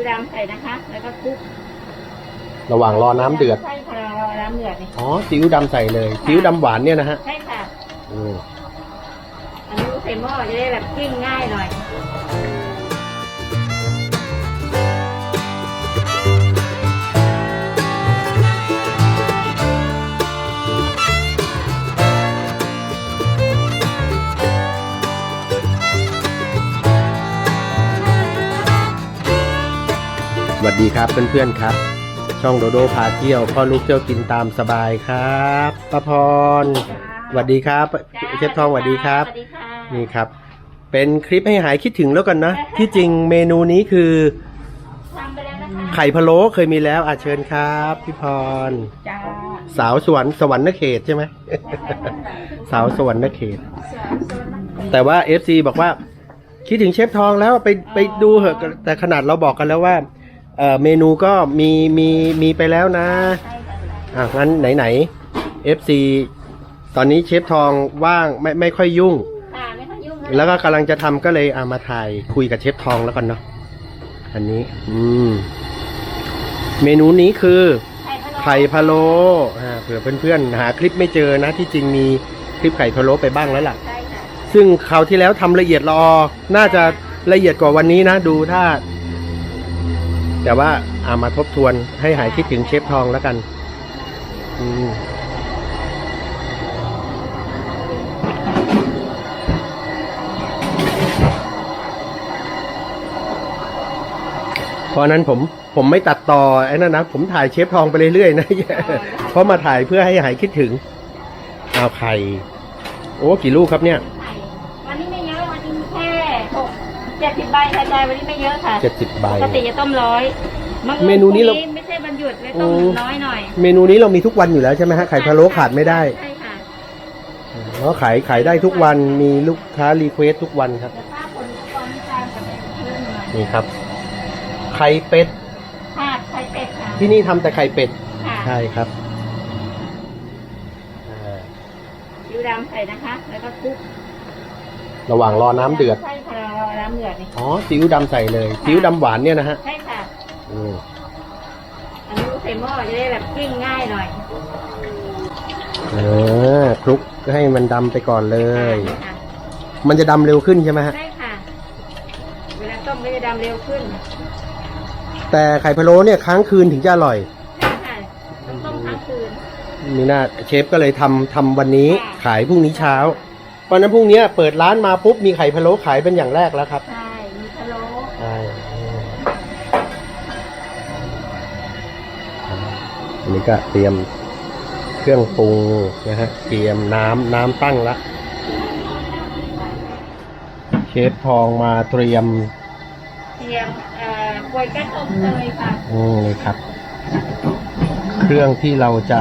วดำใส่นะคะ แล้วก็คลุกระหว่างรอน้ำเดือด ใช่ค่ะรอน้ำเดือดนี่อ๋อซีอิ๊วดำใส่เลยซีอิ๊วดำหวานเนี่ยนะฮะใช่ค่ะ อืม อันนี้ใส่หม้อจะได้แบบกิ้งง่ายหน่อย สวัสดีครับเพื่อนๆครับ ช่องโดโดพาเที่ยวพ่อลูกเที่ยวกินตามสบายครับป้าพรสวัสดีครับเชฟทองสวัสดีครับสวัสดีค่ะนี่ครับ เป็นคลิปให้หายคิดถึงแล้วกันนะ ที่จริงเมนูนี้คือทำไปแล้วนะคะไข่พะโล้เคยมีแล้วอาเชิญครับพี่พรจ้าสาวสวรรค์สวรรค์เขตใช่ไหมสาวสวรรค์เขต แต่ว่า FC บอกว่าคิดถึงเชฟทองแล้วไปไปดูเหอะแต่ขนาดเราบอกกันแล้วว่า เอ่อเมนูก็มีมีมีไปแล้วนะใช่ค่ะอะงั้นไหนไหน FC ตอนนี้เชฟทองว่างไม่ไม่ค่อยยุ่งค่ะไม่ต้องยุ่งแล้วก็กำลังจะทำก็เลยเอามาถ่ายคุยกับเชฟทองแล้วกันเนาะอันนี้ อืม เมนูนี้คือไข่พะโล้ไข่พะโล้อ่าเผื่อเพื่อนๆหาคลิปไม่เจอนะที่จริงมีคลิปไข่พะโล้ไปบ้างแล้วล่ะ ใช่ค่ะซึ่งคราวที่แล้วทำละเอียดรอน่าจะละเอียดกว่าวันนี้นะ ดูถ้า แต่ว่าอามาทบทวนให้หายคิดถึงเชฟทองแล้วกัน อืมเพราะนั้นผมผมไม่ตัดต่อไอ้นั่นนะผมถ่ายเชฟทองไปเรื่อยๆนะเพราะมาถ่ายเพื่อให้หายคิดถึงเอาไข่โอ้กี่ลูกครับเนี่ย ไข่วันนี้ไม่เยอะวันนี้มีแค่หก เจ็ดสิบใบค่ะยายวันนี้ไม่เยอะค่ะเจ็ดสิบใบ ปกติจะต้มร้อยบางเมนูนี้เราพงไม่ใช่วันหยุดเลยต้มโอ้น้อยหน่อยเมนูนี้เรามีทุกวันอยู่แล้วใช่ไหมฮะไข่พะโล้ขาดไม่ได้ใช่ค่ะเพราะขายขายได้ทุกวันมีลูกค้ารีเควสทุกวันครับ แต่ถ้าคนตอนนี้จานจะเป็นเพิ่มหน่อยนี่ครับ ไข่เป็ด ค่ะไข่เป็ดค่ะที่นี่ทำแต่ไข่เป็ด ค่ะใช่ครับอ่าซีอิ๊วดำใส่นะคะ แล้วก็คลุก ระหว่างรอน้ำเดือด ใช่ค่ะรอน้ำเดือดนี่อ๋อซีอิ๊วดำใส่เลยซีอิ๊วดำหวานเนี่ยนะฮะใช่ค่ะ อืมอันนี้ใส่หม้อจะได้แบบกิ้งง่ายหน่อยเออคลุกให้มันดำไปก่อนเลย ค่ะมันจะดำเร็วขึ้นใช่ไหมฮะ ใช่ค่ะ เวลาต้มก็จะดำเร็วขึ้น แต่ไข่พะโล้เนี่ยค้างคืนถึงจะอร่อย ใช่ค่ะต้องต้มทั้งคืน นี่น่าเชฟก็เลยทำทำวันนี้ค่ะ ขายพรุ่งนี้เช้า เพราะฉะนั้นพรุ่งนี้เปิดร้านมาปุ๊บมีไข่พะโล้ขายเป็นอย่างแรกแล้วครับ ใช่ มีพะโล้ใช่อันนี้ก็เตรียมเครื่องปรุงนะฮะ เตรียมน้ำน้ำตั้งละ เชฟทองมาเตรียม เตรียมเอ่อกล้วยกัดอบเตยค่ะอืมนี่ครับ เครื่องที่เราจะ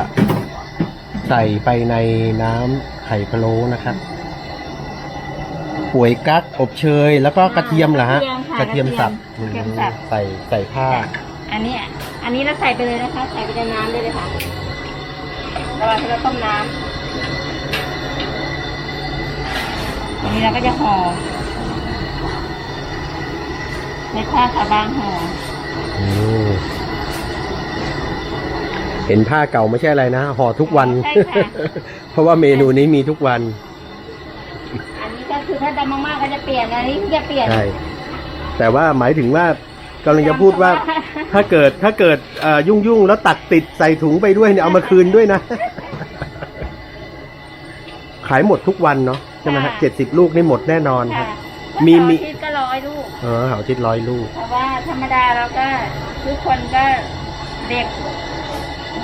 ใส่ไปในน้ำไข่พะโล้นะครับ ป่วยกั๊กอบเชย แล้วก็กระเทียมเหรอฮะกระเทียมสับกระเทียมสับ ใส่ใส่ผ้าอันนี้อะอันนี้เราใส่ไปเลยนะคะ ใส่ไปในน้ำได้เลยค่ะระหว่างที่เราต้มน้ำอันนี้เราก็จะห่อในผ้าขาวบางห่ออืมเห็นผ้าเก่าไม่ใช่อะไรนะห่อทุกวัน ใช่ค่ะ เพราะว่าเมนูนี้มีทุกวันอันนี้ก็คือ ถ้าดำมากๆก็จะเปลี่ยนอันนี้จะเปลี่ยน ใช่แต่ว่าหมายถึงว่ากำลังจะพูดว่าถ้าเกิดถ้าเกิดเอ่อยุ่งยุ่งๆแล้วตักติดใส่ถุงไปด้วยเนี่ยเอามาคืนด้วยนะ ขายหมดทุกวันเนาะใช่ไหมฮะค่ะ เจ็ดสิบลูกนี่หมดแน่นอนครัค่ะบมีมีมีทิตย์ก็ร้อยลูก เออเหาทิศร้อยลูก เพราะว่าธรรมดาเราก็ทุกคนก็เด็ก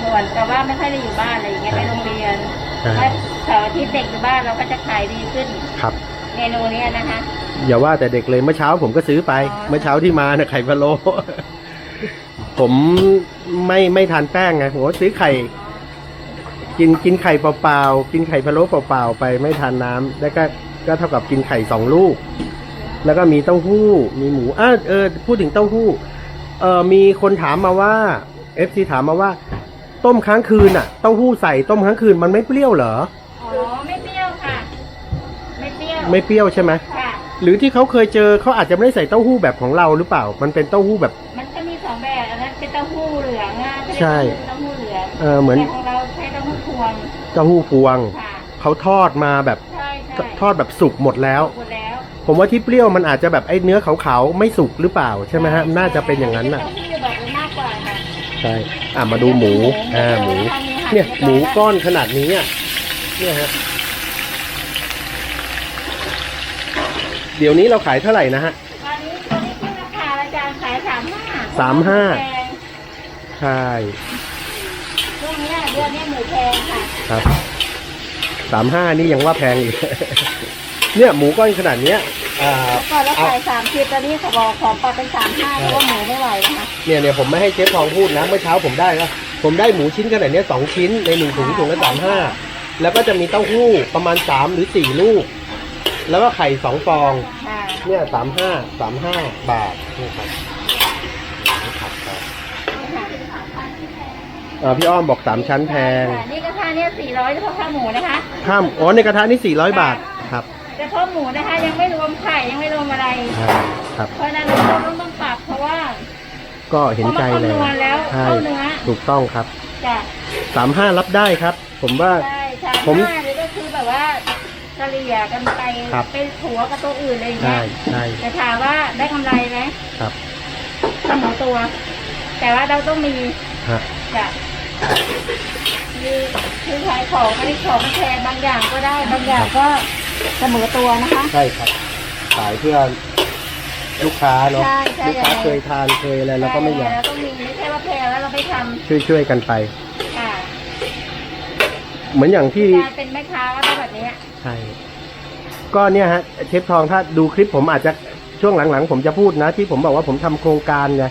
ส่วนแต่ว่าไม่ค่อยได้อยู่บ้านอะไรอย่างเงี้ยไปโรงเรียนอ่าถ้าเสาร์อาทิตย์เด็กอยู่บ้านเราก็จะขายดีขึ้น ครับ เมนูเนี้ยนะคะ อย่าว่าแต่เด็กเลยเมื่อเช้าผมก็ซื้อไปอ๋อเมื่อเช้าที่มาเนี่ยไข่พะโล้ผมไม่ไม่ทานแป้งไงผมก็ซื้อไข่ กินกินไข่เปล่าๆกินไข่พะโล้เปล่าๆไปไม่ทานน้ำแล้วก็ก็เท่ากับกินไข่สองลูก แล้วก็มีเต้าหู้ มีหมูอะเออ พูดถึงเต้าหู้ เออมีคนถามมาว่าเอฟซีถามมาว่า ต้มค้างคืนอะเต้าหู้ใส่ต้มค้างคืนมันไม่เปรี้ยวเหรอ อ๋อไม่เปรี้ยวค่ะ ไม่เปรี้ยวไม่เปรี้ยวใช่ไหมค่ะ หรือที่เขาเคยเจอเขาอาจจะไม่ได้ใส่เต้าหู้แบบของเราหรือเปล่า มันเป็นเต้าหู้แบบ มันจะมีองแบบอันนั้นเป็นเต้าหู้เหลืองอะใช่ เต้าหู้เหลืองเออเหมือน แต่ของเราใช้เต้าหู้พวงเต้าหู้พวงค่ะเขาทอดมาแบบใช่ใช่ทอดแบบสุกหมดแล้ว หมดแล้วผมว่าที่เปรี้ยวมันอาจจะแบบไอ้เนื้อขาวๆไม่สุกหรือเปล่าใช่ไหมฮะน่าจะเป็นอย่างนั้นน่ะ เต้าหู้แบบมากกว่าค่ะใช่ อะมาดูหมู อ่า หมู เนี่ย หมูก้อนขนาดนี้อะ เนี่ยฮะ เดี๋ยวนี้เราขายเท่าไหร่นะฮะ ตอนนี้ตอนนี้ขึ้นราคาอาจารย์ขายสามห้าสามห้าแพงใช่ช่วงเนี้ยเดือนเนี้ยหมูแพงค่ะครับสามห้านี่ยังว่าแพงอีก เนี่ยหมูก้อนขนาดเนี้ยอ่าแล้วก็แล้วขายสามสิบตอนนี้ขอบอกขอปรับเป็นสามห้าเพราะว่าหมูไม่ไหวนะคะเนี่ยเนี่ยผมไม่ให้เชฟทองพูดนะเมื่อเช้าผมได้ก็ผมได้หมูชิ้นขนาดเนี้ยสองชิ้นในหนึ่งถุงถุงละสามห้าแล้วก็จะมีเต้าหู้ประมาณสามหรือสี่ลูก แล้วก็ไข่สองฟอง ค่ะเนี่ยสามห้าสามห้าบาทนี่ครับนี่ครับเอ่อพี่อ้อมบอกสามชั้นแพงค่ะนี่กระทะเนี่ยสี่ร้อยเฉพาะข้าวหมูนะคะข้ามอ๋อในกระทะนี่สี่ร้อยบาทครับเฉพาะหมูนะคะ ยังไม่รวมไข่ยังไม่รวมอะไรครับ เพราะฉะนั้นเราต้องต้องปรับเพราะว่า ก็เห็นใจเลยเพราะมันคำนวณแล้วใช่เข้าเนื้อ ถูกต้องครับจะสามห้ารับได้ครับ ผมว่า ใช่ใช่ผมห้าเนี่ยก็คือแบบว่า เฉลี่ยกันไปครับไปถัวกับตัวอื่นอะไรอย่างใช่เงี้ยใช่แต่ถามว่าได้กำไรไหมครับเสมอตัว แต่ว่าเราต้องมีฮะจะคือคือขายของไม่ได้ของมันแพงบางอย่างก็ได้บางอย่างก็เสมอตัวนะคะ ใช่ครับขายเพื่อลูกค้าเนาะใช่ใช่ ลูกค้าเคยทานเคยอะไรเราก็ไม่อยากเราต้องมีไม่ใช่ว่าแพงแล้วเราไม่ทช่วยช่วยๆกันไปำค่ะ เหมือนอย่างที่การเป็นแม่ค้าก็ต้องแบบเนี้ยใช่ก็เนี่ยฮะเชฟทองถ้าดูคลิปผมอาจจะช่วงหลังๆ ผมจะพูดนะ ที่ผมบอกว่าผมทำโครงการไง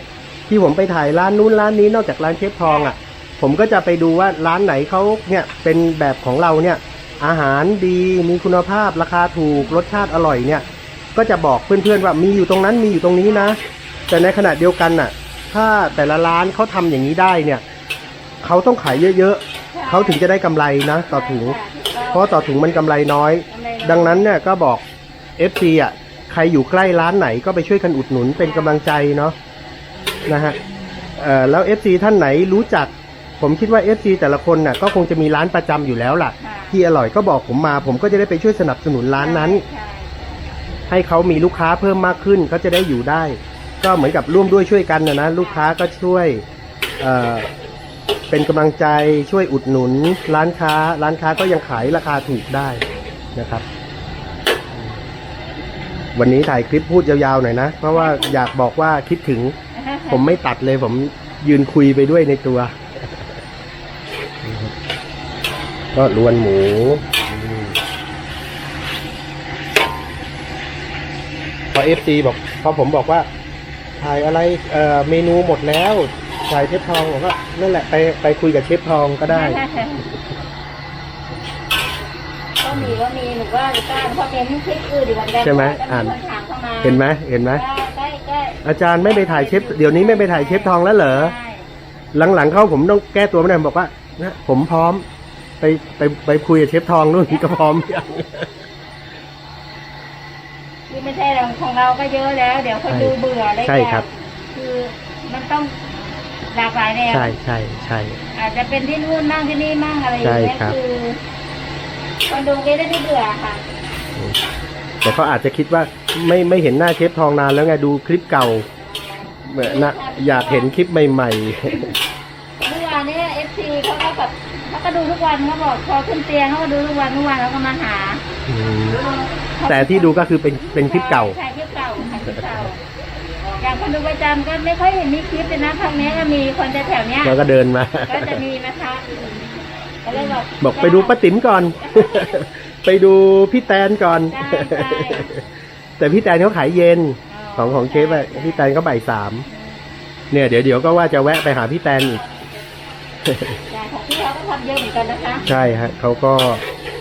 ที่ผมไปถ่ายร้านนู้นร้านนี้นอกจากร้านเชฟทองอะ ผมก็จะไปดูว่าร้านไหนเขาเนี่ยเป็นแบบของเราเนี่ย อาหารดีมีคุณภาพราคาถูกรสชาติอร่อยเนี่ย ก็จะบอกเพื่อนๆว่ามีอยู่ตรงนั้นมีอยู่ตรงนี้นะ แต่ในขณะเดียวกันน่ะ ถ้าแต่ละร้านเขาทำอย่างนี้ได้เนี่ยเขาต้องขายเยอะๆ เขาถึงจะได้กำไรนะต่อถุง เพราะต่อถุงมันกำไรน้อย ดังนั้นเนี่ยก็บอก FC อะใครอยู่ใกล้ร้านไหนก็ไปช่วยกันอุดหนุนเป็นกำลังใจเนาะนะฮะเอ่อแล้ว FC ท่านไหนรู้จัก ผมคิดว่า FC แต่ละคนน่ะก็คงจะมีร้านประจำอยู่แล้วล่ะ ที่อร่อยก็บอกผมมา ผมก็จะได้ไปช่วยสนับสนุนร้านนั้นใช่ให้เขามีลูกค้าเพิ่มมากขึ้นเขาจะได้อยู่ได้ ก็เหมือนกับร่วมด้วยช่วยกันนะนะลูกค้าก็ช่วย เป็นกำลังใจช่วยอุดหนุนร้านค้า ร้านค้าก็ยังขายราคาถูกได้นะครับ วันนี้ถ่ายคลิปพูดยาวๆหน่อยนะ เพราะว่าอยากบอกว่าคิดถึง ผมไม่ตัดเลยผมยืนคุยไปด้วยในตัว ก็ลวนหมูพอเอฟซีบอกพอผมบอกว่าถ่ายอะไรเเมนูหมดแล้ว ถ่ายเชฟทองบอกว่านั่นแหละไปไปคุยกับเชฟทองก็ได้ ก็มีก็มีหนูว่าหนูกล้าเพราะเป็นคลิปอื่นอยู่เหมือนกันใช่ไหมแล้วอ่านคนถามเข้ามาเห็นไหมเห็นไหมใช่ใช่อาจารย์ไม่ไปถ่ายเชฟเดี๋ยวนี้ไม่ไปถ่ายเชฟทองแล้วเหรอใช่หลังๆเข้าผมต้องแก้ตัวไม่ได้บอกว่านะผมพร้อมไปไปไปคุยกับเชฟทองนู่นก็พร้อมยังที่ไม่ใช่เราของเราก็เยอะแล้ว เดี๋ยวคนดูเบื่อเลยใช่ครับ คือมันต้อง หลากหลายแนวใช่ใช่ใช่ อาจจะเป็นที่นู่นมั่งที่นี่มั่งอะไรอย่างเงี้ยใช่ครับ คือคนดูก็ได้ไม่เบื่อค่ะ แต่เขาอาจจะคิดว่าไม่ไม่เห็นหน้าเชฟทองนานแล้วไงดูคลิปเก่าเหมือนนะอยากเห็นคลิปใหม่เมื่อวานเนี่ยเอฟซีเขาก็แบบเขาก็ดูทุกวันเขาบอกพอขึ้นเตียงเขาก็ดูทุกวันทุกวันแล้วก็มาหาๆอืมแต่ที่ดูก็คือเป็นเป็นคลิปเก่า ใช่คลิปเก่าค่ะคลิปเก่าอย่าง คนดูประจำก็ไม่ค่อยเห็นมีคลิปเลยนะทางนี้ก็มีคนแถวๆเนี้ยแล้วก็เดินมา ก็จะมีนะคะก็เลยบอกบอกไปดูป้าติ๋มก่อน ไปดูพี่แตนก่อนใช่ใช่แต่พี่แตนเขาขายเย็นของของเชฟอะพี่แตนก็บ่ายสามเนี่ยเดี๋ยวเดี๋ยวก็ว่าจะแวะไปหาพี่แตนอีกใช่ของพี่เขาก็ทำเยอะเหมือนกันนะคะใช่ฮะเขาก็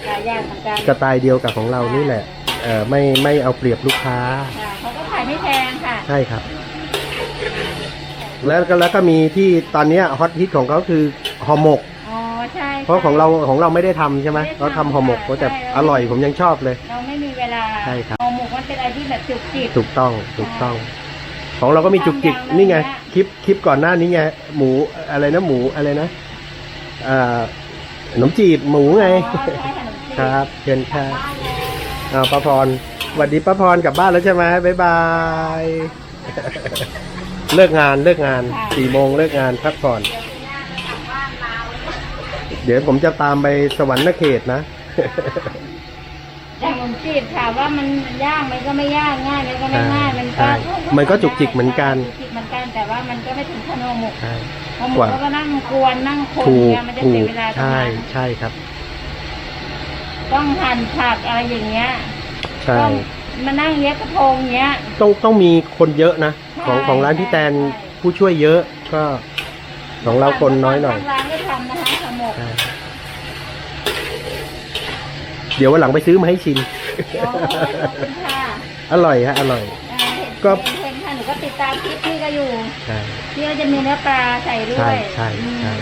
หลายอย่างเหมือนกันสไตล์เดียวกับของเรานี่แหละเออไม่ไม่เอาเปรียบลูกค้า ค่ะเขาก็ขายไม่แพงค่ะ ใช่ครับ แล้วก็แล้วก็มีที่ตอนเนี้ยฮอตฮิตของเขาคือห่อหมก อ๋อใช่เพราะของเราของเราไม่ได้ทำใช่ไหมไม่ได้ทำเขาทำห่อหมกค่ะเขาแต่ใช่ อร่อยผมยังชอบเลย เราไม่มีเวลาใช่ครับ ห่อหมกมันเป็นอะไรที่แบบจุกจิก ถูกต้องถูกต้อง ของเราก็มีจุกจิกนี่ไง คลิปคลิปก่อนหน้านี้ไงหมูอะไรนะหมูอะไรนะอ่าขนมจีบหมูไง อ๋อใช่ขนมจีบ ครับเชิญค่ะบ้านเลยอ้าวป้าพรสวัสดีป้าพรกลับบ้านแล้วใช่ไหมบ๊ายบาย เลิกงานเลิกงานสี่โมงเลิกงานพักผ่อน เดี๋ยวผมจะตามไปสวรรค์เขตนะแต่ขนมจีบถามว่ามันยากมันก็ไม่ยากง่ายมันก็ไม่ง่ายมันก็ใช่มันก็จุกจิกเหมือนกันจุกจิกเหมือนกันแต่ว่ามันก็ไม่ถึงขนมหมกใช่เพราะหมกว่ากก็นั่งกวนนั่งคนถูกเนี่ยมันจะถูเสียกเวลาตรงใช่นั้นใช่ครับ ต้องหั่นผักอะไรอย่างเงี้ยใช่ต้อง มานั่งเย็บกระทงเงี้ย ต้องต้องมีคนเยอะนะ ของใช่ของร้านพี่แตนใช่ผู้ช่วยเยอะก็ของเราคนน้อยหน่อย ทางร้านก็ทำนะคะขนมใช่เดี๋ยววันหลังไปซื้อมาให้ชิมโอ้ขอบคุณค่ะอร่อยฮะ อร่อย อ่าเห็นก็ เห็นค่ะหนูก็ติดตามคลิปพี่ก็อยู่ใช่พี่ก็จะมีเนื้อปลาใส่ด้วใช่ยใช่อืมใช่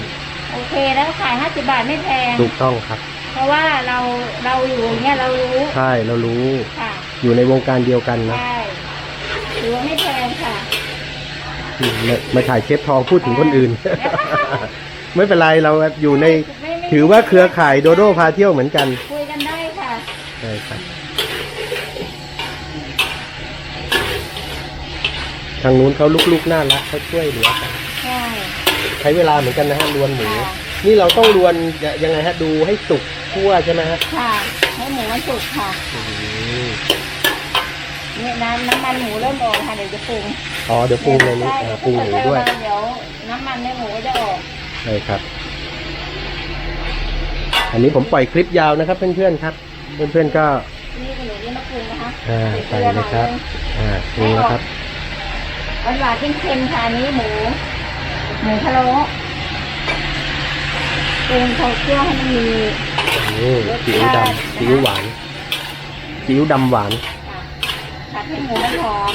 โอเคแล้วขายห้าสิบบาทไม่แพง ถูกต้องครับ เพราะว่าเราเราอยู่อย่างเงี้ยเรารู้ใช่เรารู้ ค่ะ อยู่ในวงการเดียวกันนะ ใช่ถือว่าไม่แพงค่ะอืมมามาถ่ายเชฟทองพูดถึงคนอื่น ไม่เป็นไรเราอยู่ในไม่ไม่ ถือว่าเครือข่ายโดโดพาเที่ยวเหมือนกันคุยกันได้ค่ะ ใช่ครับทางนู้นเขาลุกๆน่ารักเขาช่วยเหลือกัน ใช่ ใช้เวลาเหมือนกันนะฮะลวนหมู ค่ะ นี่เราต้องลวนยังไงฮะดูให้สุก ทั่วใช่ไหมฮะค่ะ ให้หมูมันสุกค่ะอืมเนี่ยน้ำน้ำมันหมูเริ่มออกค่ะเดี๋ยวจะปรุงอ๋อเดี๋ยวปรุงเลยนี่ใช่อ่าปรุงหมูด้วย เดี๋ยวน้ำมันในหมูก็จะออกใช่ครับ อันนี้ผมปล่อยคลิปยาวนะครับ เพื่อนๆครับ เพื่อนๆก็นี่ขนมนี่มาปรุงนะคะอ่าใส่ใส่เกลือหเลน่อยยครับนึงอ่าปรุงแล้วครับ หวานหวานๆเค็มๆค่ะอันนี้หมู หมูพะโล้ ปรุงเขาเคี่ยวให้มันมีอืมซีอิ๊วดำซีอิ๊วหวานซีอิ๊วดำหวาน ผัดให้หมูมันหอม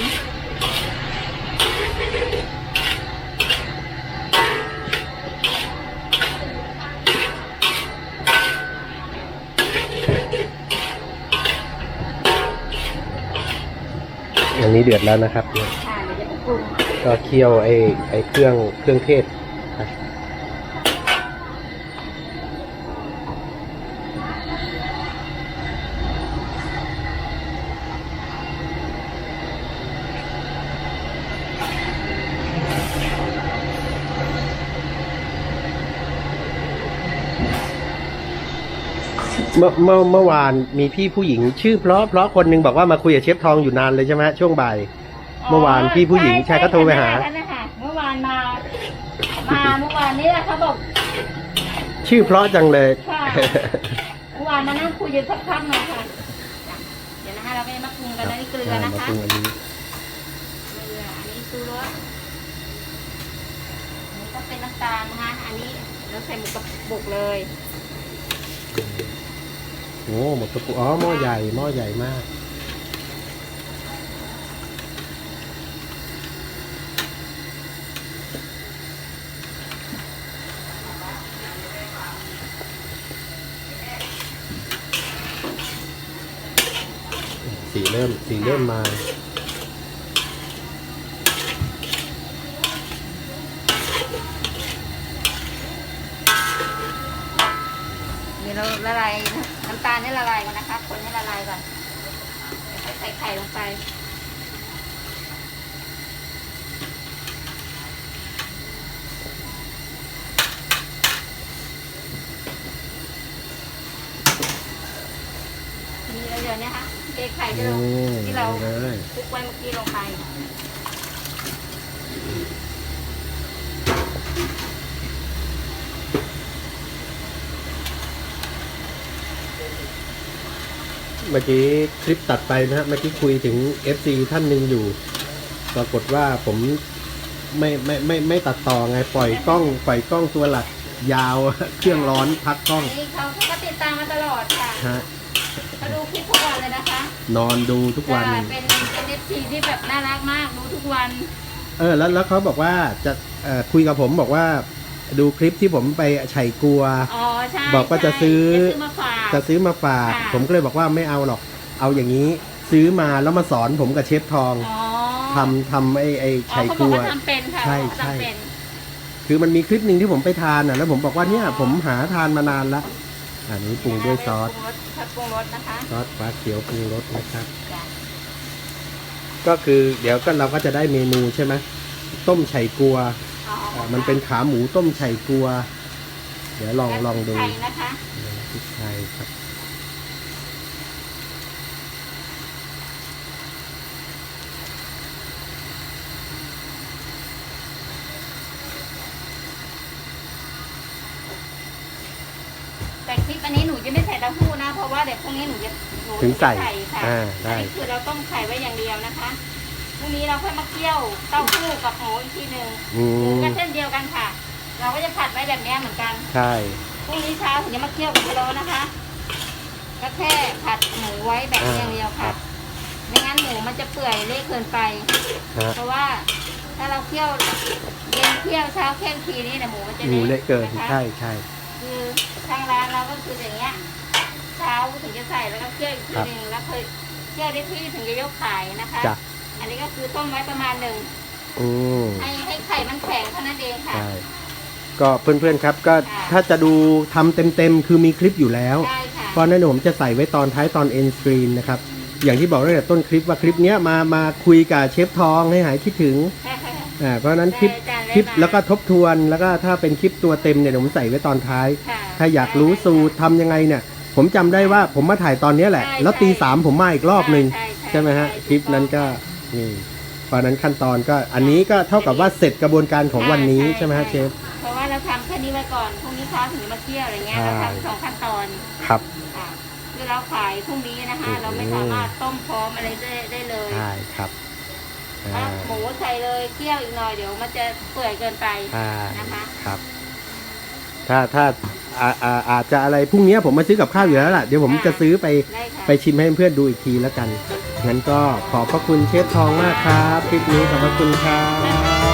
อันนี้เดือดแล้วนะครับ ค่ะเดี๋ยวจะปรุงก็เคี่ยวไอ้ไอ้เครื่องเครื่องเทศ เมื่อเมื่อเมื่อวานมีพี่ผู้หญิง ชื่อเพราะเพราะคนหนึ่งบอกว่ามาคุยกับเชฟทองอยู่นานเลยใช่ไหมช่วงบ่าย เมื่อวานพี่ผู้หญิงแชร์ก็โทรไปหา ใช่ค่ะเมื่อวานมา มาเมื่อวานนี้แหละเขาบอก ชื่อเพราะจังเลย ค่ะ เมื่อวานมานั่งคุยอยู่สักพักหนึงค่ะจ้ะเดี๋ยวนะคะเราไปมาปรุงกันนะนี่เกลือนะคะมาปรุงอันนี้เกลืออันนี้ซูรสอันนี้ก็เป็นน้ำตาลนะคะ อันนี้เราใส่หมูกระปุกเลย โอ้หมดตะปูอ๋อหม้อใหญ่หม้อใหญ่มากสีเริ่มสีเริ่มมา นี่เราละลายน้ำตา ลนี่ละลายก่อนนะคะ คนให้ละลายก่อนเดี๋ยวค่อยใส่ไข่ลงไปนี่แล้วเดี๋ยวนี้ค่ะเทไข่ที่เราอืมที่เราเลยคลุกไว้เมื่อกี้ลงไป เมื่อกี้คลิปตัดไปนะฮะเมื่อกี้คุยถึง FC ท่านหนึ่งอยู่ ปรากฏว่าผมไม่ไม่ไม่ไม่ตัดต่อไงปล่อยกล้องปล่อยกล้องตัวหลักยาว เครื่องร้อนพักกล้องนี่เขาเขาก็ติดตามมาตลอดค่ะฮะเขาดูคลิปทุกวันเลยนะคะนอนดูทุกวันจะเป็นเป็นเอฟซีที่แบบน่ารักมากดูทุกวัน เออแล้วแล้วเขาบอกว่าจะเอ่อคุยกับผมบอกว่า ดูคลิปที่ผมไปไฉกลัว อ๋อใช่บอกว่าจะซื้อ จะซื้อมาฝาก จะซื้อมาฝาก ค่ะ ผมก็เลยบอกว่าไม่เอาหรอก เอาอย่างนี้ซื้อมาแล้วมาสอนผมกับเชฟทองอ๋อททำทำไอ้ไอ้อ๋อไข่เขาคบอกรัว ว่าทำเป็นค่ะใช่เขาใช่ ทำเป็น คือมันมีคลิปหนึ่งที่ผมไปทานอะแล้วผมบอกว่าเนี่ยผมหาทานมานานละอันนี้ปรุงด้วยซอสปรุงรสถ้าปรุงรสนะคะซอสฟ้าเขียวปรุงรสนะครับ จ้ะก็คือเดี๋ยวก็เราก็จะได้เมนูใช่ไหมต้มไฉกัว อ๋ออ่ามันเป็นขาหมูต้มไฉกัว เดี๋ยวลองลองดูไข่นะคะพริกไทยครับแต่คลิปอันนี้หนูจะไม่ใส่เต้าหู้นะ เพราะว่าเดี๋ยวพรุ่งนี้หนูจะหนูถึงใส่จะค่ะอ่าได้อันนี้คือเราต้มไข่ไว้อย่างเดียวนะคะ พรุ่งนี้เราค่อยมาเคี่ยวเต้าหู้กับหมูอีกทีหนึ่งอืหมูมก็เช่นเดียวกันค่ะ เราก็จะผัดไว้แบบเนี้ยเหมือนกัน ใช่ พรุ่งนี้เช้าถึงจะมาเคี่ยวกับพะโล้นะคะ ก็แค่ผัดหมูไว้แบบนี้อย่างเดียวค่ะ ไม่งั้นหมูมันจะเปื่อยเละเกินไป ฮะ เพราะว่าถ้าเราเคี่ยวเย็นเคี่ยวเช้าเคี่ยวทีนี้นะหมูมันจะหมูเละเกินนะคะใช่ใช่ คือทางร้านเราก็คืออย่างเงี้ย เช้าถึงจะใส่แล้วก็เคี่ยวอีกทีครับหนึ่งแล้วเคยเคี่ยวได้ที่ถึงจะยกขายนะคะ จ้ะอั นนี้ก็คือต้มไว้ประมาณหนึ่งอืมให้ให้ไข่มันแข็งเท่านั้นเองค่ะ ใช่ก็เพื่อนๆครับก็ค่ะ ถ้าจะดูทำเต็มๆ คือมีคลิปอยู่แล้ว ได้ค่ะเพราะฉะนั้นเดี๋ยวผมจะใส่ไว้ตอนท้ายตอนเอ็นสกรีนนะครับ อย่างที่บอกตั้งแต่ต้นคลิปว่าคลิปเนี้ยมามาคุยกับเชฟทองให้หายคิดถึงอ่าเพราะฉะนั้นคลิปได้อาจารย์ได้คลิปมาแล้วก็ทบทวนแล้วก็ถ้าเป็นคลิปตัวเต็มเนี่ยเดี๋ยวผมใส่ไว้ตอนท้าย ค่ะถ้าอยากรู้สูตรทำยังไงเนี่ย ผมจำได้ว่าผมมาถ่ายตอนเนี้ยแหละใช่แล้วตีใช่สามผมมาอีกรอบหนึ่งใช่ใช่ใช่ไหมฮะใช่คลิปนั้นก็ นี่เพราะฉะนั้นขั้นตอนก็อันนี้ก็เท่ากับว่าเสร็จกระบวนการของวันนี้ใช่ไหมฮะเชฟ เพราะว่าเราทำแค่นี้ไว้ก่อนพรุ่งนี้เช้าถึงจะมาเที่ยวอะไรเงี้ยใช่เราทำสองขั้นตอนครับ ค่ะคือเราขายพรุ่งนี้นะคะ อืม เราไม่สามารถต้มพร้อมอะไรได้ได้เลยใช่ครับอ่าถ้าหมูใส่เลยเคี่ยวอีกหน่อยเดี๋ยวมันจะเปื่อยเกินไปอ่านะคะ ครับ ถ้าถ้า อาอาอาจจะอะไรพรุ่งนี้ผมมาซื้อกับข้าวอยู่แล้วล่ะเดี๋ยวผมจะซื้อไปได้ค่ะ ไปชิมให้เพื่อนๆดูอีกทีแล้วกันงั้นก็ขอบพระคุณเชฟทองมากครับคลิปนี้ขอบพระคุณครับ